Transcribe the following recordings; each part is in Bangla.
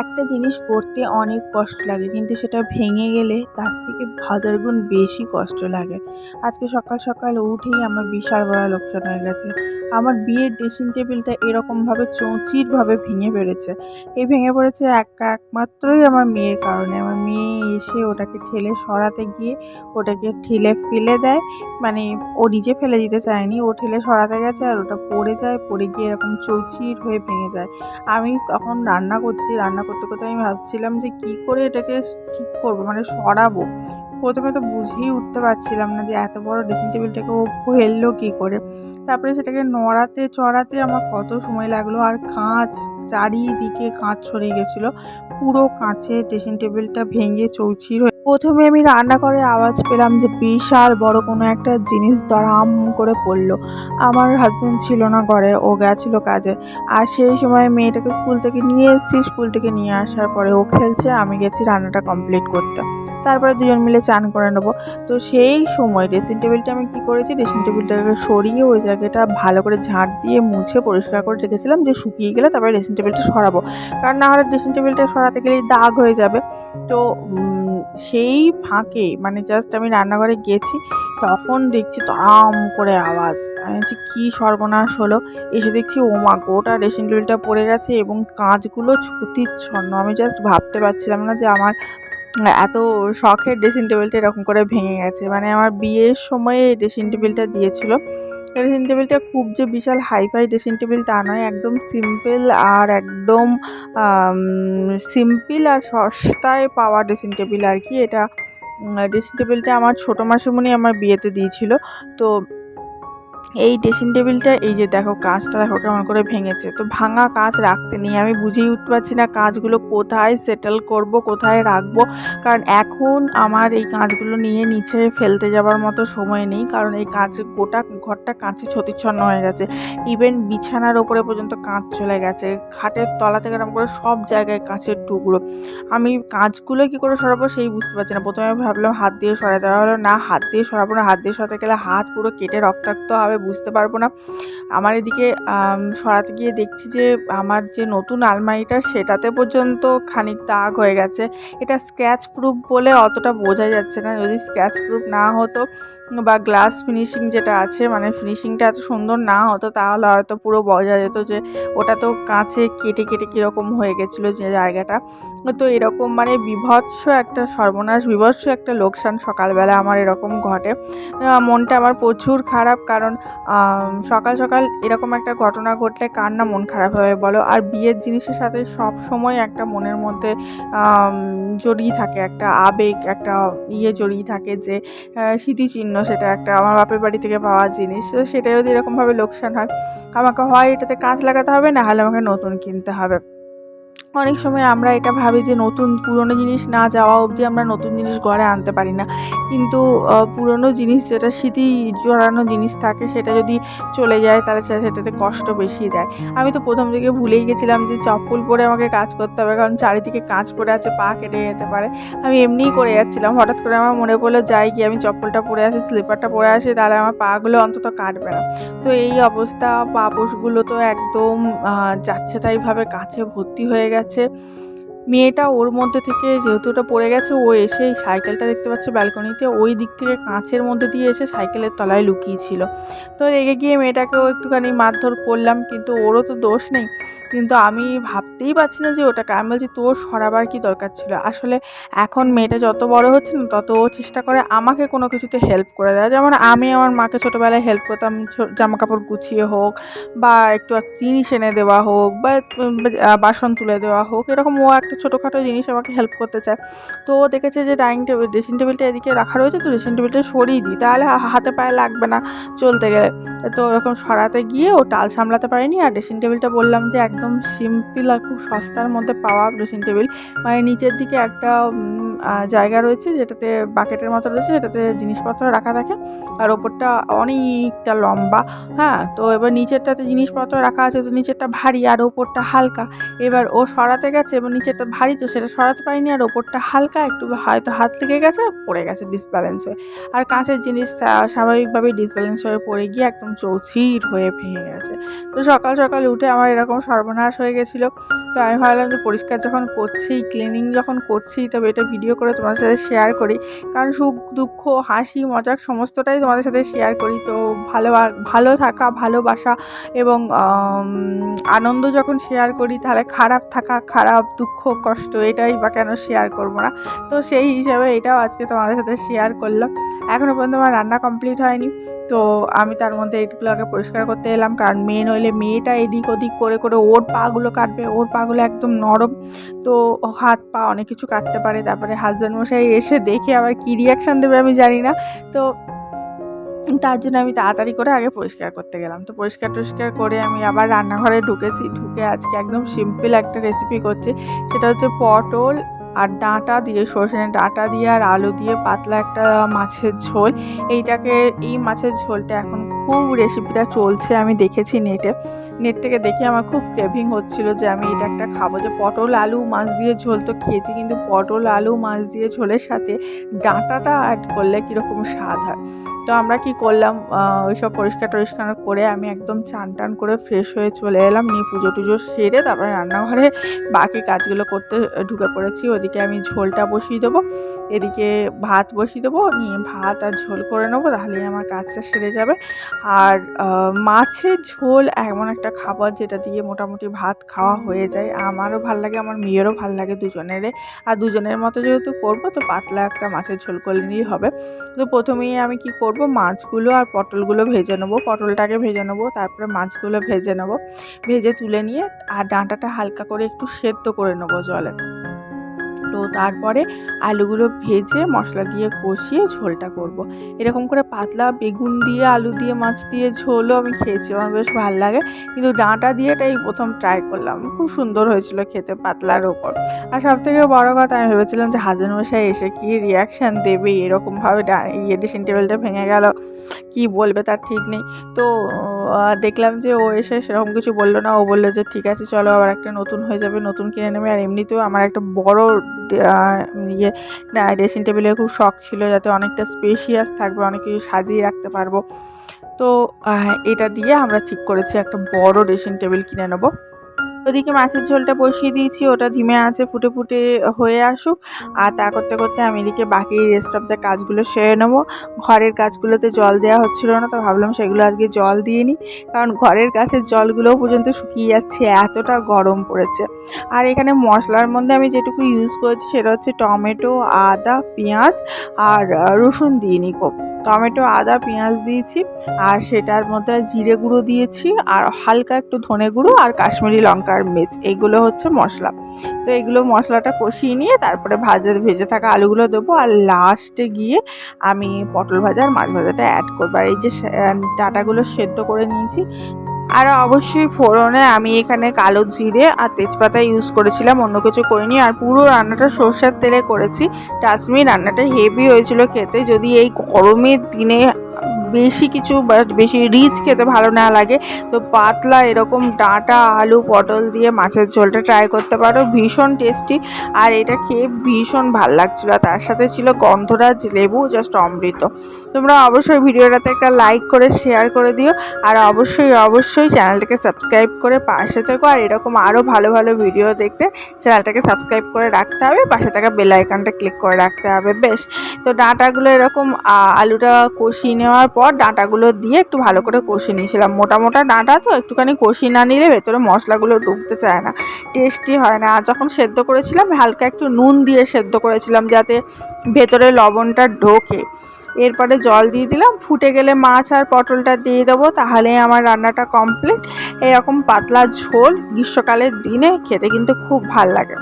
একটা জিনিস করতে অনেক কষ্ট লাগে, কিন্তু সেটা ভেঙে গেলে তার থেকে হাজার গুণ বেশি কষ্ট লাগে। আজকে সকাল সকাল উঠেই আমার বিশাল বড় লোকসান হয়ে গেছে। আমার বিয়ের ড্রেসিং টেবিলটা এরকমভাবে চৌচিরভাবে ভেঙে পড়েছে এই ভেঙে পড়েছে এক একমাত্রই আমার মেয়ের কারণে। আমার মেয়ে এসে ওটাকে ঠেলে সরাতে গিয়ে ওটাকে ঠেলে ফেলে দেয়। মানে ও নিজে ফেলে দিতে চায়নি। ও ঠেলে সরাতে গেছে আর ওটা পড়ে যায়, পড়ে গিয়ে এরকম চৌচির হয়ে ভেঙে যায়। আমি তখন রান্না করছি। রান্না করতে করতে আমি ভাবছিলাম যে কী করে এটাকে ঠিক করব? মানে সরাবো? প্রথমে তো বুঝেই উঠতে পারছিলাম না যে এত বড় ড্রেসিং টেবিলটাকে ও ফেলল কী করে। তারপরে সেটাকে নড়াতে চড়াতে আমার কত সময় লাগল আর কাঁচ চারিদিকে কাঁচ ছড়িয়ে গেছিল। পুরো কাঁচে ড্রেসিং টেবিলটা ভেঙে চৌচির প্রথমে আমি রান্না করে আওয়াজ পেলাম যে বিশাল বড় কোনো একটা জিনিস দড়াম করে পড়ল। আমার হাজব্যান্ড ছিল না ঘরে, ও গেছিল কাজে। আর সেই সময় মেয়েটাকে স্কুল থেকে নিয়ে এসেছি। স্কুল থেকে নিয়ে আসার পরে ও খেলছে, আমি গেছি রান্নাটা কমপ্লিট করতে। তারপরে দুজন মিলে চান করে নেব। তো সেই সময় ড্রেসিং টেবিলটা আমি কী করেছি? ড্রেসিং টেবিলটাকে সরিয়ে ওই জায়গাটা ভালো করে ঝাঁট দিয়ে মুছে পরিষ্কার করে রেখেছিলাম যে শুকিয়ে গেলে তারপরে ড্রেসিং টেবিলটা সরাবো। কারণ না হলে ড্রেসিং টেবিলটা সরাতে গেলেই দাগ হয়ে যাবে। তো সেই ফাঁকে মানে জাস্ট আমি রান্নাঘরে গেছি, তখন দেখছি তরাম করে আওয়াজ। আমি বলছি, কী সর্বনাশ হলো? এসে দেখছি, ও মা গোটা ড্রেসিং টেবিলটা পড়ে গেছে এবং কাঁচগুলো ছন্ন আমি জাস্ট ভাবতে পারছিলাম না যে আমার এত শখের ড্রেসিং টেবিলটা এরকম করে ভেঙে গেছে। মানে আমার বিয়ের সময়ে ড্রেসিং টেবিলটা দিয়েছিল। ড্রেসিং টেবিলটা খুব যে বিশাল হাইফাই ড্রেসিং টেবিল তা নয়, একদম সিম্পল আর একদম সিম্পল আর সস্তায় পাওয়া ড্রেসিং টেবিল আর কি। এটা ড্রেসিং টেবিলটা আমার ছোটো মাসিমণি আমার বিয়েতে দিয়েছিল। তো এই ড্রেসিং টেবিলটা এই যে দেখো কাঁচটা দেখো কেমন করে ভেঙেছে। তো ভাঙা কাঁচ রাখতে নেই, আমি বুঝেই উঠতে পারছি না কাঁচগুলো কোথায় সেটেল করব, কোথায় রাখব। কারণ এখন আমার এই কাঁচগুলো নিয়ে নিচে ফেলতে যাবার মতো সময় নেই, কারণ এই কাঁচ, গোটা ঘরটা কাঁচে ছতিচ্ছন্ন হয়ে গেছে। ইভেন বিছানার ওপরে পর্যন্ত কাঁচ চলে গেছে। খাটের তলা থেকে আরম্ভ করে সব জায়গায় কাঁচের টুকরো। আমি কাঁচগুলো কী করে সরাবো সেই বুঝতে পারছি না। প্রথমে ভাবলাম হাত দিয়ে সরাতে হলো না, হাত দিয়ে সরাবো না। হাত দিয়ে সরাতে গেলে হাত পুরো কেটে রক্তাক্ত হবে বুঝতে পারব না। আমার এদিকে সরাতে গিয়ে দেখছি যে, আমার যে নতুন আলমারিটা সেটাতে পর্যন্ত খানিক দাগ হয়ে গেছে। এটা স্ক্র্যাচ প্রুফ বলে অতটা বোঝা যাচ্ছে না। যদি স্ক্র্যাচ প্রুফ না হতো বা গ্লাস ফিনিশিং যেটা আছে মানে ফিনিশিংটা এত সুন্দর না হতো, তাহলে হয়তো পুরো বোঝা যেত যে, ওটা তো কাঁচে কেটে কেটে কীরকম হয়ে গেছিল যে জায়গাটা। তো এরকম মানে বিভৎস একটা সর্বনাশ, বিভৎস একটা লোকসান সকালবেলা আমার এরকম ঘটে। মনটা আমার প্রচুর খারাপ কারণ সকাল সকাল এরকম একটা ঘটনা ঘটলে কার না মন খারাপ হবে বলো? আর বিয়ের জিনিসের সাথে সব সময় একটা মনের মধ্যে জড়িয়ে থাকে, একটা আবেগ, একটা ইয়ে জড়িয়ে থাকে যে স্মৃতিচিহ্ন সেটা একটা আমার বাপের বাড়ি থেকে পাওয়া জিনিস, তো সেটা যদি এরকমভাবে লোকসান হয়, আমাকে হয় এটাতে কাঁচ লাগাতে হবে, না হলে আমাকে নতুন কিনতে হবে। অনেক সময় আমরা এটা ভাবি যে, নতুন পুরনো জিনিস না যাওয়া অবধি আমরা নতুন জিনিস ঘরে আনতে পারি না। কিন্তু পুরনো জিনিস যেটা স্মৃতি জড়ানো জিনিস থাকে সেটা যদি চলে যায় তাহলে সেটাতে কষ্ট বেশি দেয়। আমি তো প্রথম থেকে ভুলেই গেছিলাম যে চপ্পল পরে আমাকে কাজ করতে হবে, কারণ চারিদিকে কাঁচ পড়ে আছে, পা কেটে যেতে পারে। আমি এমনিই করে যাচ্ছিলাম, হঠাৎ করে আমার মনে পড়ল, যাই কি আমি চপ্পলটা পরে আসি, স্লিপারটা পরে আসি, তাহলে আমার পাগুলো অন্তত কাটবে না। তো এই অবস্থা পা পোষগুলো তো একদম যাচ্ছে তাইভাবে কাছে ভর্তি হয়ে গেছে। মেয়েটা ওর মধ্যে থেকে যেহেতু ওটা পড়ে গেছে, ও এসে এই সাইকেলটা দেখতে পাচ্ছে ব্যালকনিতে। ওই দিক থেকে কাঁচের মধ্যে দিয়ে এসে সাইকেলের তলায় লুকিয়েছিল। তো রেগে গিয়ে মেয়েটাকেও একটুখানি মারধর করলাম, কিন্তু ওরও তো দোষ নেই। কিন্তু আমি ভাবতেই পারছি না যে ওটাকে। আমি বলছি, তোর সরাবার কি দরকার ছিল? আসলে এখন মেয়েটা যত বড় হচ্ছে না, তত ও চেষ্টা করে আমাকে কোনো কিছুতে হেল্প করে দেওয়া যেমন আমি আমার মাকে ছোটোবেলায় হেল্প করতাম জামা কাপড় গুছিয়ে হোক বা একটু জিনিস এনে দেওয়া হোক বা বাসন তুলে দেওয়া হোক, এরকম ও একটা ছোটোখাটো জিনিস আমাকে হেল্প করতে চায়। তো ও দেখেছে যে ডাইনিং টেবিল ড্রেসিং টেবিলটা এদিকে রাখা রয়েছে, তো ড্রেসিং টেবিলটা সরিয়ে দিই। তাহলে হাতে পায়ে লাগবে না, চলতে গেলে। তো ওরকম সরাতে গিয়ে ও টাল সামলাতে পারেনি। আর ড্রেসিং টেবিলটা বললাম যে একদম সিম্পল আর খুব সস্তার মধ্যে পাওয়া ড্রেসিং টেবিল মানে নিচের দিকে একটা জায়গা রয়েছে যেটাতে বাকেটের মতো রয়েছে সেটাতে জিনিসপত্র রাখা থাকে। আর ওপরটা অনেকটা লম্বা হ্যাঁ? তো এবার নিচেরটাতে জিনিসপত্র রাখা আছে, তো নিচেরটা ভারী আর ওপরটা হালকা। এবার ও সরাতে গেছে, এবার নিচেরটা ভারী, তো সেটা সরাতে পারিনি আর ওপরটা হালকা, একটু হয়তো হাত লেগে গেছে, পড়ে গেছে ডিসব্যালেন্স হয়ে। আর কাঁচের জিনিস স্বাভাবিকভাবেই ডিসব্যালেন্স হয়ে পড়ে গিয়ে একদম চৌচির হয়ে ভেঙে গেছে। তো সকাল সকাল উঠে আমার এরকম সর্বনাশ হয়ে গেছিল। তো আমি ভাবলাম যে পরিষ্কার যখন করছি ক্লিনিং যখন করছি, তবে এটা ভিডিও করে তোমাদের সাথে শেয়ার করি। কারণ সুখ, দুঃখ, হাসি, মজাক সমস্তটাই তোমাদের সাথে শেয়ার করি। তো ভালো ভালো থাকা, ভালোবাসা এবং আনন্দ যখন শেয়ার করি, তাহলে খারাপ থাকা, খারাপ, দুঃখ, কষ্ট এটাই বা কেন শেয়ার করব না? তো সেই হিসাবে এটাও আজকে তোমাদের সাথে শেয়ার করলাম। এখনও পর্যন্ত আমার রান্না কমপ্লিট হয়নি। তো আমি তার মধ্যে এইটুকুলো আগে পরিষ্কার করতে এলাম। কারণ মেয়ে নইলে মেয়েটা এদিক ওদিক করে করে ওর পাগুলো কাটবে, ওর পাগুলো একদম নরম। তো হাত পা অনেক কিছু কাটতে পারে। তারপরে হাজব্যান্ড মশাই এসে দেখে আবার কী রিয়াকশান দেবে আমি জানি না। তো তার জন্য আমি তাড়াতাড়ি করে আগে পরিষ্কার করতে গেলাম। তো পরিষ্কার টরিষ্কার করে আমি আবার রান্নাঘরে ঢুকেছি। ঢুকে আজকে একদম সিম্পল একটা রেসিপি করছি। সেটা হচ্ছে পটল আর ডাঁটা দিয়ে সর্ষে ডাঁটা দিয়ে আর আলু দিয়ে পাতলা একটা মাছের ঝোল। এইটাকে, এই মাছের ঝোলটা এখন খুব রেসিপিটা চলছে, আমি দেখেছি নেটে নেট থেকে দেখে আমার খুব ক্রেভিং হচ্ছিল যে আমি এটা একটা খাব। যে পটল, আলু, মাছ দিয়ে ঝোল তো খেয়েছি, কিন্তু পটল, আলু, মাছ দিয়ে ঝোলের সাথে ডাঁটাটা অ্যাড করলে কীরকম স্বাদ হয়? তো আমরা কি করলাম ওইসব পরিষ্কার টরিষ্কার করে আমি একদম চান টান করে ফ্রেশ হয়ে চলে এলাম, নিয়ে পুজো টুজো সেরে তারপরে রান্নাঘরে বাকি কাজগুলো করতে ঢুকে পড়েছি। ওদিকে আমি ঝোলটা বসিয়ে দেবো, এদিকে ভাত বসিয়ে দেবো, নিয়ে ভাত আর ঝোল করে নেব, তাহলেই আমার কাজটা সেরে যাবে। আর মাছের ঝোল এমন একটা খাবার যেটা দিয়ে মোটামুটি ভাত খাওয়া হয়ে যায়। আমারও ভালো লাগে, আমার মেয়েরও ভালো লাগে দুজনেরে আর দুজনের মতো যেহেতু করব, তো পাতলা একটা মাছের ঝোল করে নিলেই হবে। তো প্রথমেই আমি কি করব, মাছগুলো আর পটলগুলো ভেজে নেব। পটলটাকে ভেজে নেব, তারপরে মাছগুলো ভেজে নেব। ভেজে তুলে নিয়ে, আর ডাঁটাটা হালকা করে একটু সেদ্ধ করে নেব জলে। তো তারপরে আলুগুলো ভেজে মশলা দিয়ে কষিয়ে ঝোলটা করব। এরকম করে পাতলা বেগুন দিয়ে, আলু দিয়ে, মাছ দিয়ে ঝোলও আমি খেয়েছি। আমার বেশ ভালো লাগে। কিন্তু ডাঁটা দিয়ে এটাই প্রথম ট্রাই করলাম। খুব সুন্দর হয়েছিল খেতে পাতলার ওপর। আর সব থেকে বড়ো কথা, আমি ভেবেছিলাম যে হাজার মশাই এসে কী রিয়াকশান দেবে? এরকমভাবে ডা- ইয়ে ড্রেসিং টেবিলটা ভেঙে গেল। কি বলবে তার ঠিক নেই। তো দেখলাম যে ও এসে সেরকম কিছু বলল না। ও বলল যে, ঠিক আছে, চলো, আবার একটা নতুন হয়ে যাবে, নতুন কিনে নেবে। আর এমনিতেও আমার একটা বড় ইয়ে ড্রেসিং টেবিলের খুব শখ ছিল যাতে অনেকটা স্পেশিয়াস থাকবে, অনেক কিছু সাজিয়ে রাখতে পারব। তো এটা দিয়ে আমরা ঠিক করেছি, একটা বড় ড্রেসিং টেবিল কিনে নেব। ওদিকে মাছের ঝোলটা বসিয়ে দিয়েছি, ওটা ধিমে আছে, ফুটে ফুটে হয়ে আসুক। আর তা করতে করতে আমি এদিকে বাকি রেস্ট অফ দ্য কাজগুলো সেরে নেব। ঘরের কাজগুলোতে জল দেওয়া হচ্ছিল না, তো ভাবলাম সেগুলো আজকে জল দিয়ে নিই। কারণ ঘরের কাছের জলগুলোও পর্যন্ত শুকিয়ে যাচ্ছে, এতটা গরম পড়েছে। আর এখানে মশলার মধ্যে আমি যেটুকু ইউজ করেছি, সেটা হচ্ছে টমেটো, আদা, পেঁয়াজ আর রসুন দিয়ে নিই খুব টমেটো, আদা, পেঁয়াজ দিয়েছি, আর সেটার মধ্যে জিরে গুঁড়ো দিয়েছি, আর হালকা একটু ধনে গুঁড়ো আর কাশ্মীরি লঙ্কার মির্চ এইগুলো হচ্ছে মশলা। তো এগুলো মশলাটা কষিয়ে নিয়ে তারপরে ভাজা, ভেজে থাকা আলুগুলো দেবো আর লাস্টে গিয়ে আমি পটল ভাজা আর মাছ ভাজাটা অ্যাড করব। আর এই যে ডাটাগুলো সেদ্ধ করে নিয়েছি। আর অবশ্যই ফোড়নে আমি এখানে কালো জিরে আর তেজপাতা ইউজ করেছিলাম, অন্য কিছু করিনি। আর পুরো রান্নাটা সর্ষের তেলে করেছি। টাসমি রান্নাটা হেভি হয়েছিল খেতে। যদি এই গরমের দিনে বেশি কিছু বা বেশি রিচ খেতে ভালো না লাগে। তো পাতলা এরকম ডাঁটা, আলু, পটল দিয়ে মাছের ঝোলটা ট্রাই করতে পারো। ভীষণ টেস্টি আর এটা খেয়ে ভীষণ ভালো লাগছিল। তার সাথে ছিল গন্ধরাজ লেবু জাস্ট অমৃত। তোমরা অবশ্যই ভিডিওটাতে একটা লাইক করে শেয়ার করে দিও। আর অবশ্যই অবশ্যই চ্যানেলটাকে সাবস্ক্রাইব করে পাশে থেকো। আর এরকম আরও ভালো ভালো ভিডিও দেখতে চ্যানেলটাকে সাবস্ক্রাইব করে রাখতে হবে। পাশে থাকা বেল আইকনটা ক্লিক করে রাখতে হবে। বেশ, তো ডাঁটাগুলো এরকম আলুটা কষিয়ে নেওয়ার পর ডাঁটাগুলো দিয়ে একটু ভালো করে কষিয়ে নিয়েছিলাম। মোটা মোটা ডাঁটা তো একটুখানি কষিয়ে না নিলে ভেতরে মশলাগুলো ঢুকতে চায় না, টেস্টি হয় না। আর যখন সেদ্ধ করেছিলাম, হালকা একটু নুন দিয়ে সেদ্ধ করেছিলাম যাতে ভেতরে লবণটা ঢোকে। এরপরে জল দিয়ে দিলাম। ফুটে গেলে মাছ আর পটলটা দিয়ে দেবো, তাহলে আমার রান্নাটা কমপ্লিট এরকম পাতলা ঝোল গ্রীষ্মকালের দিনে খেতে কিন্তু খুব ভালো লাগে।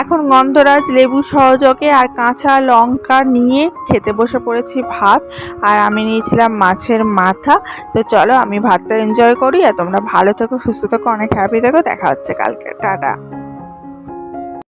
এখন গন্ধরাজ লেবু সহযোগে আর কাঁচা লঙ্কা নিয়ে খেতে বসে পড়েছি ভাত, আর আমি নিয়েছিলাম মাছের মাথা। তো চলো আমি ভাতটা এনজয় করি, আর তোমরা ভালো থেকো, সুস্থ থেকো, অনেক হ্যাপি থেকো, দেখা হচ্ছে কালকে। টাটা।